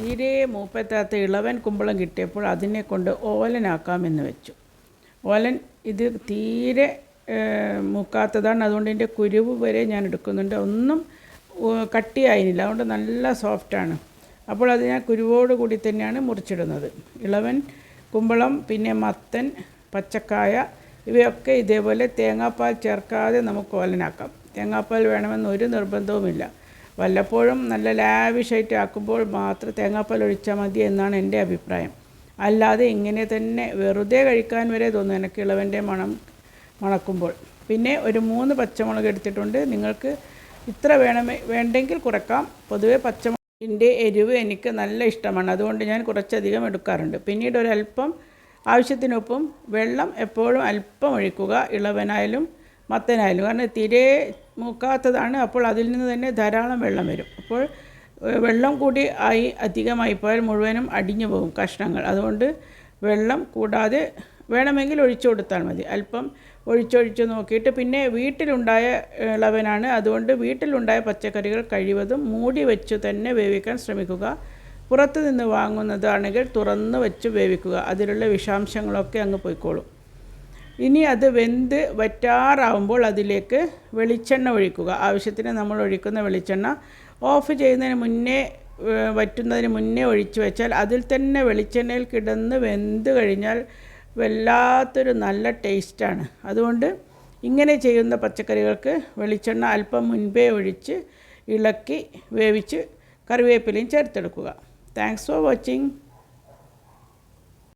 തീരെ മൂപ്പത്താത്ത ഇളവൻ കുമ്പളം കിട്ടിയപ്പോൾ അതിനെ കൊണ്ട് ഓലനാക്കാമെന്ന് വെച്ചു. ഓലൻ ഇത് തീരെ മൂക്കാത്തതാണ്. അതുകൊണ്ട് ഇതിന്റെ കുരുവ് വരെ ഞാൻ എടുക്കുന്നുണ്ട്. ഒന്നും കട്ടിയായില്ല അതുകൊണ്ട് നല്ല സോഫ്റ്റാണ് അപ്പോൾ അത് ഞാൻ കുരുവോട് കൂടി തന്നെയാണ് മുറിച്ചിടുന്നത്. ഇളവൻ കുമ്പളം പിന്നെ മത്തൻ പച്ചക്കായ ഇവയൊക്കെ ഇതേപോലെ തേങ്ങാപ്പാൽ ചേർക്കാതെ നമുക്ക് ഓലനാക്കാം. തേങ്ങാപ്പാൽ വേണമെന്ന് ഒരു നിർബന്ധവുമില്ല. വല്ലപ്പോഴും നല്ല ലാവിഷായിട്ട് ആക്കുമ്പോൾ മാത്രം തേങ്ങാപ്പാൽ ഒഴിച്ചാൽ മതി എന്നാണ് എന്റെ അഭിപ്രായം. അല്ലാതെ ഇങ്ങനെ തന്നെ വെറുതെ കഴിക്കാൻ വരെ തോന്നും എനിക്ക് ഇളവന്റെ മണം മണക്കുമ്പോൾ. പിന്നെ ഒരു മൂന്ന് പച്ചമുളക് എടുത്തിട്ടുണ്ട്. നിങ്ങൾക്ക് ഇത്ര വേണമേ വേണ്ടെങ്കിൽ കുറക്കാം. പൊതുവെ പച്ചമുളകിന്റെ എരിവ് എനിക്ക് നല്ല ഇഷ്ടമാണ്. അതുകൊണ്ട് ഞാൻ കുറച്ചധികം എടുക്കാറുണ്ട്. പിന്നീട് ഒരല്പം ആവശ്യത്തിനൊപ്പം വെള്ളം എപ്പോഴും അല്പം ഒഴിക്കുക. ഇളവനായാലും മത്തനായാലും. കാരണം തീരെ മൂക്കാത്തതാണ്. അപ്പോൾ അതിൽ നിന്ന് തന്നെ ധാരാളം വെള്ളം വരും. അപ്പോൾ വെള്ളം കൂടി ആയി അധികമായി പോയാൽ മുഴുവനും അടിഞ്ഞു പോകും കഷ്ണങ്ങൾ. അതുകൊണ്ട് വെള്ളം കൂടാതെ വേണമെങ്കിൽ ഒഴിച്ചു കൊടുത്താൽ മതി. അല്പം ഒഴിച്ചൊഴിച്ച് നോക്കിയിട്ട് പിന്നെ വീട്ടിലുണ്ടായ ഇളവനാണ്. അതുകൊണ്ട് വീട്ടിലുണ്ടായ പച്ചക്കറികൾ കഴിവതും മൂടി വെച്ച് തന്നെ വേവിക്കാൻ ശ്രമിക്കുക. പുറത്തു നിന്ന് വാങ്ങുന്നതാണെങ്കിൽ തുറന്ന് വെച്ച് വേവിക്കുക. അതിലുള്ള വിഷാംശങ്ങളൊക്കെ അങ്ങ് പോയിക്കോളും. ഇനി അത് വെന്ത് വറ്റാറാവുമ്പോൾ അതിലേക്ക് വെളിച്ചെണ്ണ ഒഴിക്കുക. ആവശ്യത്തിന് നമ്മൾ ഒഴിക്കുന്ന വെളിച്ചെണ്ണ ഓഫ് ചെയ്യുന്നതിന് മുന്നേ വറ്റുന്നതിന് മുന്നേ ഒഴിച്ചു വെച്ചാൽ അതിൽ തന്നെ വെളിച്ചെണ്ണയിൽ കിടന്ന് വെന്ത് കഴിഞ്ഞാൽ വല്ലാത്തൊരു നല്ല ടേസ്റ്റാണ് അതുകൊണ്ട് ഇങ്ങനെ ചെയ്യുന്ന പച്ചക്കറികൾക്ക് വെളിച്ചെണ്ണ അല്പം മുൻപേ ഒഴിച്ച് ഇളക്കി വേവിച്ച് കറിവേപ്പിലയും ചേർത്തെടുക്കുക. Thanks for watching